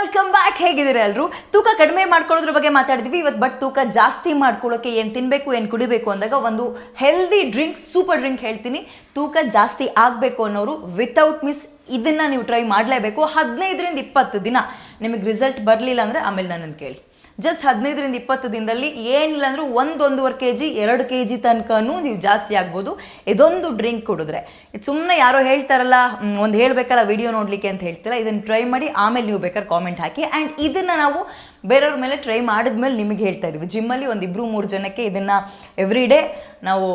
Welcome back ಹೇಗಿದ್ದೀರಾ ಎಲ್ಲರೂ ತೂಕ ಕಡಿಮೆ ಮಾಡ್ಕೊಳ್ಳೋದ್ರ ಬಗ್ಗೆ ಮಾತಾಡಿದ್ವಿ. ಇವತ್ತು ಬಟ್ ತೂಕ ಜಾಸ್ತಿ ಮಾಡ್ಕೊಳ್ಳೋಕೆ ಏನು ತಿನ್ನಬೇಕು ಏನು ಕುಡಿಬೇಕು ಅಂದಾಗ ಒಂದು ಹೆಲ್ದಿ ಡ್ರಿಂಕ್ ಸೂಪರ್ ಡ್ರಿಂಕ್ ಹೇಳ್ತೀನಿ. ತೂಕ ಜಾಸ್ತಿ ಆಗಬೇಕು ಅನ್ನೋರು ವಿತೌಟ್ ಮಿಸ್ ಇದನ್ನು ನೀವು ಟ್ರೈ ಮಾಡಲೇಬೇಕು. ಹದಿನೈದರಿಂದ ಇಪ್ಪತ್ತು ದಿನ ನಿಮಗೆ ರಿಸಲ್ಟ್ ಬರಲಿಲ್ಲ ಅಂದರೆ ಆಮೇಲೆ ನನ್ನನ್ನು ಕೇಳಿ. ಜಸ್ಟ್ ಹದಿನೈದರಿಂದ ಇಪ್ಪತ್ತು ದಿನದಲ್ಲಿ ಏನಿಲ್ಲ ಅಂದರೂ ಒಂದು ಒಂದೂವರೆ ಕೆ ಜಿ ಎರಡು ಕೆ ಜಿ ತನಕನೂ ನೀವು ಜಾಸ್ತಿ ಆಗ್ಬೋದು. ಇದೊಂದು ಡ್ರಿಂಕ್ ಕುಡಿದ್ರೆ. ಇದು ಸುಮ್ಮನೆ ಯಾರೋ ಹೇಳ್ತಾರಲ್ಲ ಒಂದು ಹೇಳಬೇಕಲ್ಲ ವಿಡಿಯೋ ನೋಡಲಿಕ್ಕೆ ಅಂತ ಹೇಳ್ತೀರಾ ಇದನ್ನು ಟ್ರೈ ಮಾಡಿ ಆಮೇಲೆ ನೀವು ಬೇಕಾದ್ರೆ ಕಾಮೆಂಟ್ ಹಾಕಿ. ಆ್ಯಂಡ್ ಇದನ್ನು ನಾವು ಬೇರೆಯವ್ರ ಮೇಲೆ ಟ್ರೈ ಮಾಡಿದ್ಮೇಲೆ ನಿಮಗೆ ಹೇಳ್ತಾ ಇದ್ವಿ. ಜಿಮ್ಮಲ್ಲಿ ಒಂದು ಇಬ್ಬರು ಮೂರು ಜನಕ್ಕೆ ಇದನ್ನು ಎವ್ರಿ ಡೇ ನಾವು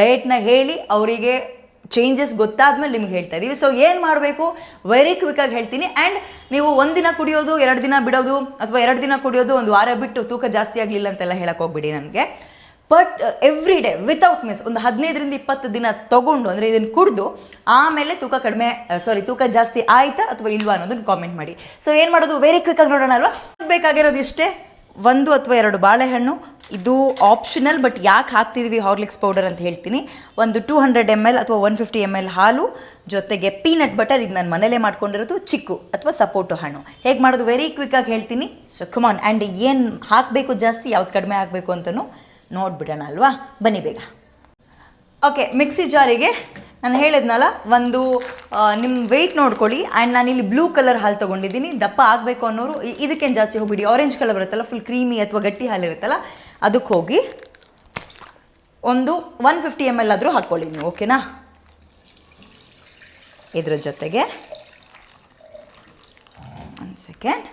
ಡಯಟ್ನ ಹೇಳಿ ಅವರಿಗೆ ಚೇಂಜಸ್ ಗೊತ್ತಾದ್ಮೇಲೆ ನಿಮ್ಗೆ ಹೇಳ್ತಾ ಇದ್ದೀವಿ ಸೊ ಏನು ಮಾಡಬೇಕು? ವೆರಿ ಆಗಿ ಹೇಳ್ತೀನಿ. ಆ್ಯಂಡ್ ನೀವು ಒಂದಿನ ಕುಡಿಯೋದು, ಎರಡು ದಿನ ಬಿಡೋದು, ಅಥವಾ ಎರಡು ದಿನ ಕುಡಿಯೋದು ಒಂದು ವಾರ ಬಿಟ್ಟು ತೂಕ ಜಾಸ್ತಿ ಆಗಲಿಲ್ಲ ಅಂತೆಲ್ಲ ಹೇಳಕ್ಕೆ ಹೋಗ್ಬಿಡಿ ನನಗೆ. But every day without miss ಒಂದು ಹದಿನೈದರಿಂದ ಇಪ್ಪತ್ತು ದಿನ ತಗೊಂಡು, ಅಂದರೆ ಇದನ್ನು ಕುಡಿದು, ಆಮೇಲೆ ತೂಕ ಕಡಿಮೆ ಸಾರಿ ತೂಕ ಜಾಸ್ತಿ ಆಯಿತಾ ಅಥವಾ ಇಲ್ವಾ ಅನ್ನೋದನ್ನು ಕಾಮೆಂಟ್ ಮಾಡಿ. ಸೊ ಏನು ಮಾಡೋದು? ವೆರಿ ಕ್ವಿಕ್ಕಾಗಿ ನೋಡೋಣ ಅಲ್ವಾ? ಬೇಕಾಗಿರೋದು ಇಷ್ಟೇ ಒಂದು ಅಥವಾ ಎರಡು ಬಾಳೆಹಣ್ಣು, ಇದು ಆಪ್ಷನಲ್ ಬಟ್ ಯಾಕೆ ಹಾಕ್ತಿದ್ವಿ ಹಾರ್ಲಿಕ್ಸ್ ಪೌಡರ್ ಅಂತ ಹೇಳ್ತೀನಿ. ಒಂದು ಟೂ ಹಂಡ್ರೆಡ್ ಎಂ ಎಲ್ ಅಥವಾ ಒನ್ ಫಿಫ್ಟಿ ಎಂ ಎಲ್ ಹಾಲು, ಜೊತೆಗೆ ಪೀನಟ್ ಬಟರ್ ಇದು ನಾನು ಮನೇಲೇ ಮಾಡ್ಕೊಂಡಿರೋದು ಚಿಕ್ಕು ಅಥವಾ ಸಪೋಟೊ ಹಣ್ಣು. ಹೇಗೆ ಮಾಡೋದು? ವೆರಿ ಕ್ವಿಕ್ಕಾಗಿ ಹೇಳ್ತೀನಿ. ಸೊ ಕಮಾನ್ ಆ್ಯಂಡ್ ಏನು ಹಾಕಬೇಕು ಜಾಸ್ತಿ, ಯಾವ್ದು ಕಡಿಮೆ ಆಗಬೇಕು ಅಂತಲೂ ನೋಡ್ಬಿಡೋಣ ಅಲ್ವಾ? ಬನ್ನಿ ಬೇಗ. ಓಕೆ ಮಿಕ್ಸಿ ಜಾರಿಗೆ ನಾನು ಹೇಳಿದ್ನಲ್ಲ, ಒಂದು ನಿಮ್ಮ ವೆಯ್ಟ್ ನೋಡ್ಕೊಳ್ಳಿ ಆ್ಯಂಡ್ ಇಲ್ಲಿ ಬ್ಲೂ ಕಲರ್ ಹಾಲು ತೊಗೊಂಡಿದ್ದೀನಿ. ದಪ್ಪ ಆಗಬೇಕು ಅನ್ನೋರು ಇದಕ್ಕೇನು ಜಾಸ್ತಿ ಹೋಗ್ಬಿಡಿ. ಆರೆಂಜ್ ಕಲರ್ ಬರುತ್ತಲ್ಲ ಫುಲ್ ಕ್ರೀಮಿ ಅಥವಾ ಗಟ್ಟಿ ಹಾಲು ಇರುತ್ತಲ್ಲ, ಅದಕ್ಕೆ ಹೋಗಿ ಒಂದು ಒನ್ ಫಿಫ್ಟಿ ಎಂ ಎಲ್ ಆದರೂ ಹಾಕ್ಕೊಳ್ಳಿ ನೀವು ಓಕೆನಾ ಇದ್ರ ಜೊತೆಗೆ, ಒಂದು ಸೆಕೆಂಡ್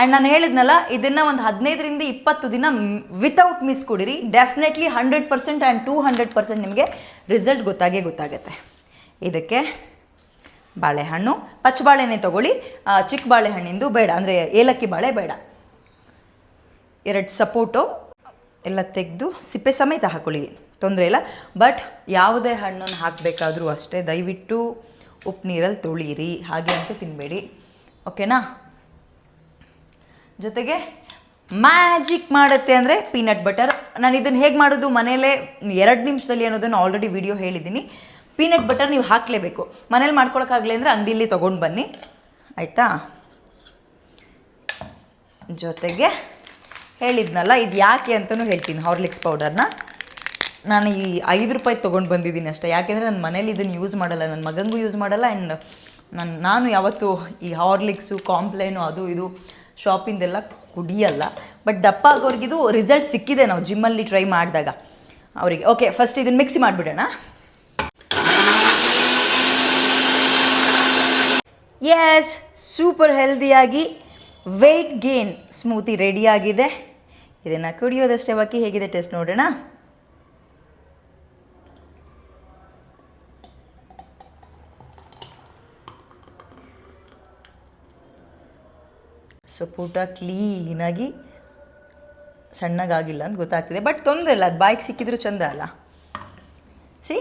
ಆ್ಯಂಡ್ ನಾನು ಹೇಳಿದ್ನಲ್ಲ, ಇದನ್ನು ಒಂದು ಹದಿನೈದರಿಂದ ಇಪ್ಪತ್ತು ದಿನ without miss ಕುಡಿರಿ. Definitely hundred percent and two hundred percent ನಿಮಗೆ ರಿಸಲ್ಟ್ ಗೊತ್ತಾಗೇ ಗೊತ್ತಾಗುತ್ತೆ. ಇದಕ್ಕೆ ಬಾಳೆಹಣ್ಣು, ಪಚ್ಚ ಬಾಳೆನೇ ತೊಗೊಳ್ಳಿ. ಚಿಕ್ಕ ಬಾಳೆಹಣ್ಣಿಂದು ಬೇಡ, ಅಂದರೆ ಏಲಕ್ಕಿ ಬಾಳೆ ಬೇಡ. ಎರಡು ಸಪೋಟು ಎಲ್ಲ ತೆಗೆದು ಸಿಪ್ಪೆ ಸಮೇತ ಹಾಕೊಳ್ಳಿ. ತೊಂದರೆ ಇಲ್ಲ. ಬಟ್ ಯಾವುದೇ ಹಣ್ಣನ್ನು ಹಾಕಬೇಕಾದ್ರೂ ಅಷ್ಟೇ ದಯವಿಟ್ಟು ಉಪ್ಪು ನೀರಲ್ಲಿ ತೊಳೀರಿ ಹಾಗೆ ಅಂತ ತಿನ್ನಬೇಡಿ ಓಕೆನಾ ಜೊತೆಗೆ ಮ್ಯಾಜಿಕ್ ಮಾಡುತ್ತೆ ಅಂದರೆ ಪೀನಟ್ ಬಟರ್. ನಾನು ಇದನ್ನು ಹೇಗೆ ಮಾಡೋದು? ಮನೇಲೇ ಎರಡು ನಿಮಿಷದಲ್ಲಿ ಅನ್ನೋದನ್ನು ಆಲ್ರೆಡಿ ವಿಡಿಯೋ ಹೇಳಿದ್ದೀನಿ. ಪೀನಟ್ ಬಟರ್ ನೀವು ಹಾಕಲೇಬೇಕು. ಮನೇಲಿ ಮಾಡ್ಕೊಳಕ್ಕಾಗಲಿ ಅಂದರೆ ಅಂಗಡಿಯಲ್ಲಿ ತೊಗೊಂಡು ಬನ್ನಿ. ಆಯಿತಾ? ಜೊತೆಗೆ ಹೇಳಿದ್ನಲ್ಲ, ಇದು ಯಾಕೆ ಅಂತಲೂ ಹೇಳ್ತೀನಿ ಹಾರ್ಲಿಕ್ಸ್ ಪೌಡರ್ನ. ನಾನು ಈ ಐದು ರೂಪಾಯಿ ತೊಗೊಂಡು ಬಂದಿದ್ದೀನಿ ಅಷ್ಟೇ. ಯಾಕೆಂದರೆ ನನ್ನ ಮನೇಲಿ ಇದನ್ನು ಯೂಸ್ ಮಾಡಲ್ಲ. ನನ್ನ ಮಗಂಗೂ ಯೂಸ್ ಮಾಡಲ್ಲ. ಆ್ಯಂಡ್ ನಾನು ನಾನು ಯಾವತ್ತೂ ಈ ಹಾರ್ಲಿಕ್ಸು, ಕಾಂಪ್ಲೇನು, ಅದು ಇದು ಶಾಪಿಂದೆಲ್ಲ ಕುಡಿಯಲ್ಲ. ಬಟ್ ದಪ್ಪ ಆಗೋರಿಗಿದು ರಿಸಲ್ಟ್ ಸಿಕ್ಕಿದೆ ನಾವು ಜಿಮ್ಮಲ್ಲಿ ಟ್ರೈ ಮಾಡಿದಾಗ. ಅವರಿಗೆ ಓಕೆ ಫಸ್ಟ್ ಇದನ್ನು ಮಿಕ್ಸಿ ಮಾಡಿಬಿಡೋಣ. ಎಸ್ ಸೂಪರ್ ಹೆಲ್ದಿಯಾಗಿ ವೆಯ್ಟ್ ಗೇನ್ ಸ್ಮೂತಿ ರೆಡಿಯಾಗಿದೆ ಇದನ್ನು ಕುಡಿಯೋದಷ್ಟೇ, ಬಾಕಿ ಹೇಗಿದೆ ಟೆಸ್ಟ್ ನೋಡೋಣ. ಸೊ ಪುಟ ಕ್ಲೀನಾಗಿ ಸಣ್ಣಗಾಗಿಲ್ಲ ಅಂತ ಗೊತ್ತಾಗ್ತಿದೆ. ಬಟ್ ತೊಂದರೆ ಇಲ್ಲ, ಅದು ಬಾಯ್ಗೆ ಸಿಕ್ಕಿದ್ರು ಚಂದ ಅಲ್ಲ. See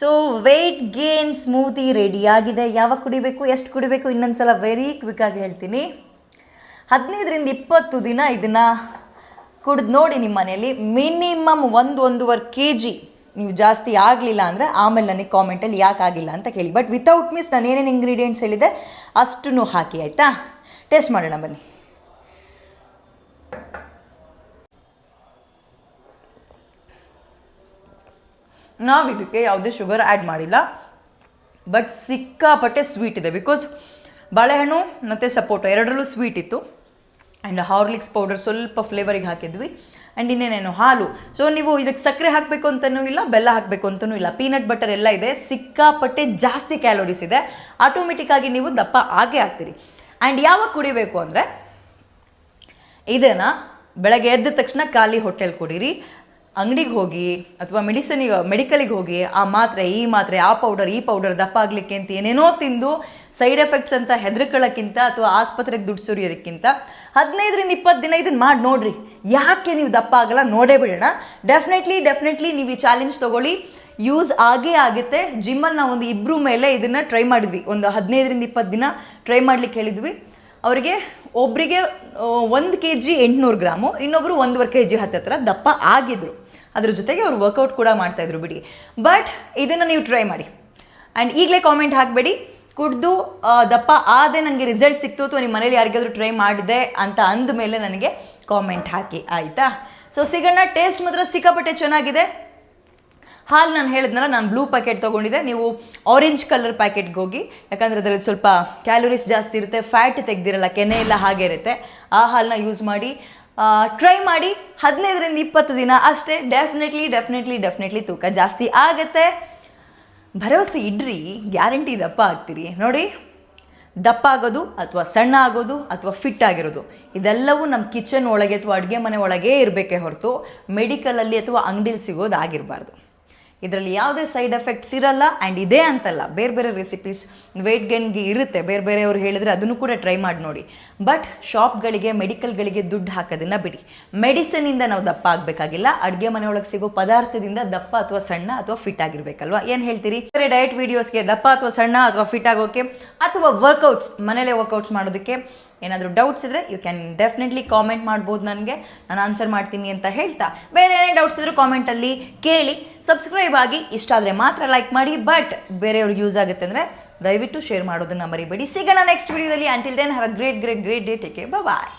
so weight gain smoothie ರೆಡಿಯಾಗಿದೆ ಯಾವಾಗ ಕುಡಿಬೇಕು, ಎಷ್ಟು ಕುಡಿಬೇಕು ಇನ್ನೊಂದು ಸಲ ವೆರಿ ಕ್ವಿಕ್ಕಾಗಿ ಹೇಳ್ತೀನಿ. ಹದಿನೈದರಿಂದ ಇಪ್ಪತ್ತು ದಿನ ಇದನ್ನು ಕುಡಿದು ನೋಡಿ ನಿಮ್ಮ ಮನೆಯಲ್ಲಿ. ಮಿನಿಮಮ್ ಒಂದು ಒಂದೂವರೆ ಕೆ ಜಿ ನೀವು ಜಾಸ್ತಿ ಆಗಲಿಲ್ಲ ಅಂದರೆ ಆಮೇಲೆ ನನಗೆ ಕಾಮೆಂಟಲ್ಲಿ ಯಾಕೆ ಆಗಿಲ್ಲ ಅಂತ ಕೇಳಿ. ಬಟ್ ವಿತೌಟ್ ಮಿಸ್ ನಾನು ಏನೇನು ಇಂಗ್ರೀಡಿಯೆಂಟ್ಸ್ ಹೇಳಿದೆ ಅಷ್ಟನ್ನು ಹಾಕಿ, ಆಯಿತಾ? ಟೇಸ್ಟ್ ಮಾಡೋಣ, ಬನ್ನಿ. ನಾವು ಇದಕ್ಕೆ ಯಾವುದೇ ಶುಗರ್ ಆ್ಯಡ್ ಮಾಡಿಲ್ಲ ಬಟ್ ಸಿಕ್ಕಾಪಟ್ಟೆ ಸ್ವೀಟ್ ಇದೆ ಬಿಕಾಸ್ ಬಾಳೆಹಣ್ಣು ಮತ್ತು ಸಪೋಟೊ ಎರಡರಲ್ಲೂ ಸ್ವೀಟ್ ಇತ್ತು ಆ್ಯಂಡ್ ಹಾರ್ಲಿಕ್ಸ್ ಪೌಡರ್ ಸ್ವಲ್ಪ ಫ್ಲೇವರಿಗೆ ಹಾಕಿದ್ವಿ. ಆ್ಯಂಡ್ ಇನ್ನೇನೇನು? ಹಾಲು. ಸೊ ನೀವು ಇದಕ್ಕೆ ಸಕ್ಕರೆ ಹಾಕಬೇಕು ಅಂತಲೂ ಇಲ್ಲ, ಬೆಲ್ಲ ಹಾಕಬೇಕು ಅಂತಲೂ ಇಲ್ಲ. ಪೀನಟ್ ಬಟರ್ ಎಲ್ಲ ಇದೆ. ಸಿಕ್ಕಾಪಟ್ಟೆ ಜಾಸ್ತಿ ಕ್ಯಾಲೋರೀಸ್ ಇದೆ. ಆಟೋಮೆಟಿಕ್ಕಾಗಿ ನೀವು ದಪ್ಪ ಆಗೇ ಆಗ್ತೀರಿ. ಆ್ಯಂಡ್ ಯಾವಾಗ ಕುಡಿಬೇಕು ಅಂದರೆ, ಇದನ್ನು ಬೆಳಗ್ಗೆ ಎದ್ದ ತಕ್ಷಣ ಖಾಲಿ ಹೊಟ್ಟೆಲಿ ಕುಡೀರಿ. ಅಂಗಡಿಗೆ ಹೋಗಿ ಅಥವಾ ಮೆಡಿಸನಿಗೆ, ಮೆಡಿಕಲಿಗೆ ಹೋಗಿ ಆ ಮಾತ್ರೆ, ಈ ಮಾತ್ರೆ, ಆ ಪೌಡರ್ ಈ ಪೌಡರ್ ದಪ್ಪ ಆಗಲಿಕ್ಕೆ ಅಂತ ಏನೇನೋ ತಿಂದು ಸೈಡ್ ಎಫೆಕ್ಟ್ಸ್ ಅಂತ ಹೆದರ್ಕೊಳ್ಳೋಕ್ಕಿಂತ ಅಥವಾ ಆಸ್ಪತ್ರೆಗೆ ದುಡ್ಡು ಸುರಿಯೋದಕ್ಕಿಂತ ಹದಿನೈದರಿಂದ ಇಪ್ಪತ್ತು ದಿನ ಇದನ್ನು ಮಾಡಿ ನೋಡ್ರಿ. ಯಾಕೆ ನೀವು ದಪ್ಪ ಆಗಲ್ಲ ನೋಡೇ ಬಿಡೋಣ. ಡೆಫಿನೆಟ್ಲಿ ಡೆಫಿನೆಟ್ಲಿ ನೀವು ಈ ಚಾಲೆಂಜ್ ತೊಗೊಳ್ಳಿ. ಯೂಸ್ ಆಗೇ ಆಗುತ್ತೆ. ಜಿಮ್ಮಲ್ಲಿ ನಾವು ಒಂದು ಇಬ್ಬರು ಮೇಲೆ ಇದನ್ನು ಟ್ರೈ ಮಾಡಿದ್ವಿ. ಒಂದು ಹದಿನೈದರಿಂದ ಇಪ್ಪತ್ತು ದಿನ ಟ್ರೈ ಮಾಡ್ಲಿಕ್ಕೆ ಹೇಳಿದ್ವಿ. ಅವರಿಗೆ ಒಬ್ಬರಿಗೆ ಒಂದು ಕೆ ಜಿ ಎಂಟುನೂರು ಗ್ರಾಮು ಇನ್ನೊಬ್ಬರು ಒಂದೂವರೆ ಕೆ ಜಿ ಹತ್ತತ್ರ ದಪ್ಪ ಆಗಿದ್ರು. ಅದ್ರ ಜೊತೆಗೆ ಅವರು ವರ್ಕೌಟ್ ಕೂಡ ಮಾಡ್ತಾಯಿದ್ರು ಬಿಡಿ. ಬಟ್ ಇದನ್ನು ನೀವು ಟ್ರೈ ಮಾಡಿ. ಆ್ಯಂಡ್ ಈಗಲೇ ಕಾಮೆಂಟ್ ಹಾಕಬೇಡಿ. ಕುಡ್ದು ದಪ್ಪ ಆದರೆ ನನಗೆ ರಿಸಲ್ಟ್ ಸಿಕ್ತು ಅಥವಾ ನಿಮ್ಮ ಮನೇಲಿ ಯಾರಿಗಾದರೂ ಟ್ರೈ ಮಾಡಿದೆ ಅಂತ ಅಂದ ಮೇಲೆ ನನಗೆ ಕಾಮೆಂಟ್ ಹಾಕಿ, ಆಯಿತಾ? ಸೊ ಸಿಗಣ್ಣ ಟೇಸ್ಟ್ ಮಾತ್ರ ಸಿಕ್ಕಾಪಟ್ಟೆ ಚೆನ್ನಾಗಿದೆ. ಹಾಲು ನಾನು ಹೇಳಿದ್ನಲ್ಲ, ನಾನು ಬ್ಲೂ ಪ್ಯಾಕೆಟ್ ತೊಗೊಂಡಿದ್ದೆ. ನೀವು ಆರೆಂಜ್ ಕಲರ್ ಪ್ಯಾಕೆಟ್ಗೆ ಹೋಗಿ, ಯಾಕಂದರೆ ಅದರಲ್ಲಿ ಸ್ವಲ್ಪ ಕ್ಯಾಲೋರೀಸ್ ಜಾಸ್ತಿ ಇರುತ್ತೆ ಫ್ಯಾಟ್ ತೆಗ್ದಿರಲ್ಲ, ಕೆನೆ ಎಲ್ಲ ಹಾಗೆ ಇರುತ್ತೆ. ಆ ಹಾಲನ್ನ ಯೂಸ್ ಮಾಡಿ ಟ್ರೈ ಮಾಡಿ, ಹದಿನೈದರಿಂದ ಇಪ್ಪತ್ತು ದಿನ ಅಷ್ಟೇ ಡೆಫಿನೆಟ್ಲಿ ಡೆಫಿನೆಟ್ಲಿ ಡೆಫಿನೆಟ್ಲಿ ತೂಕ ಜಾಸ್ತಿ ಆಗುತ್ತೆ. ಭರವಸೆ ಇಡ್ರಿ, ಗ್ಯಾರಂಟಿ ದಪ್ಪ ಆಗ್ತೀರಿ. ನೋಡಿ, ದಪ್ಪ ಆಗೋದು ಅಥವಾ ಸಣ್ಣ ಆಗೋದು ಅಥವಾ ಫಿಟ್ ಆಗಿರೋದು, ಇದೆಲ್ಲವೂ ನಮ್ಮ ಕಿಚನ್ ಒಳಗೆ ಅಥವಾ ಅಡುಗೆ ಮನೆ ಒಳಗೇ ಇರಬೇಕೇ ಹೊರತು, ಮೆಡಿಕಲಲ್ಲಿ ಅಥವಾ ಅಂಗಡಿಲಿ ಸಿಗೋದು ಆಗಿರಬಾರ್ದು ಇದರಲ್ಲಿ ಯಾವುದೇ ಸೈಡ್ ಎಫೆಕ್ಟ್ಸ್ ಇರಲ್ಲ ಆ್ಯಂಡ್ ಇದೇ ಅಂತಲ್ಲ. ಬೇರೆ ಬೇರೆ ರೆಸಿಪೀಸ್ ವೆಯ್ಟ್ ಗೇನ್ಗೆ ಇರುತ್ತೆ. ಬೇರೆ ಬೇರೆಯವರು ಹೇಳಿದರೆ ಅದನ್ನು ಕೂಡ ಟ್ರೈ ಮಾಡಿ ನೋಡಿ. ಬಟ್ ಶಾಪ್ಗಳಿಗೆ ಮೆಡಿಕಲ್ಗಳಿಗೆ ದುಡ್ಡು ಹಾಕೋದನ್ನು ಬಿಡಿ. ಮೆಡಿಸಿನಿಂದ ನಾವು ದಪ್ಪ ಆಗಬೇಕಾಗಿಲ್ಲ. ಅಡುಗೆ ಮನೆಯೊಳಗೆ ಸಿಗೋ ಪದಾರ್ಥದಿಂದ ದಪ್ಪ ಅಥವಾ ಸಣ್ಣ ಅಥವಾ ಫಿಟ್ ಆಗಿರಬೇಕಲ್ವಾ? ಏನು ಹೇಳ್ತೀರಿ? ಬೇರೆ ಡಯಟ್ ವೀಡಿಯೋಸ್ಗೆ ದಪ್ಪ ಅಥವಾ ಸಣ್ಣ ಅಥವಾ ಫಿಟ್ ಆಗೋಕ್ಕೆ ಅಥವಾ ವರ್ಕೌಟ್ಸ್ ಮನೇಲೆ ವರ್ಕೌಟ್ಸ್ ಮಾಡೋದಕ್ಕೆ ಏನಾದರೂ ಡೌಟ್ಸ್ ಇದ್ದರೆ ಯು ಕ್ಯಾನ್ ಡೆಫಿನೆಟ್ಲಿ ಕಾಮೆಂಟ್ ಮಾಡ್ಬೋದು ನನಗೆ. ನಾನು ಆನ್ಸರ್ ಮಾಡ್ತೀನಿ ಅಂತ ಹೇಳ್ತಾ. ಬೇರೆ ಏನೇ ಡೌಟ್ಸ್ ಇದ್ದರೂ ಕಾಮೆಂಟಲ್ಲಿ ಕೇಳಿ. ಸಬ್ಸ್ಕ್ರೈಬ್ ಆಗಿ. ಇಷ್ಟ ಆದರೆ ಮಾತ್ರ ಲೈಕ್ ಮಾಡಿ. ಬಟ್ ಬೇರೆಯವ್ರಿಗೆ ಯೂಸ್ ಆಗುತ್ತೆ ಅಂದರೆ ದಯವಿಟ್ಟು ಶೇರ್ ಮಾಡೋದನ್ನು ಮರಿಬೇಡಿ. ಸಿಗೋಣ ನೆಕ್ಸ್ಟ್ ವಿಡಿಯೋದಲ್ಲಿ until then have a great great great day take bye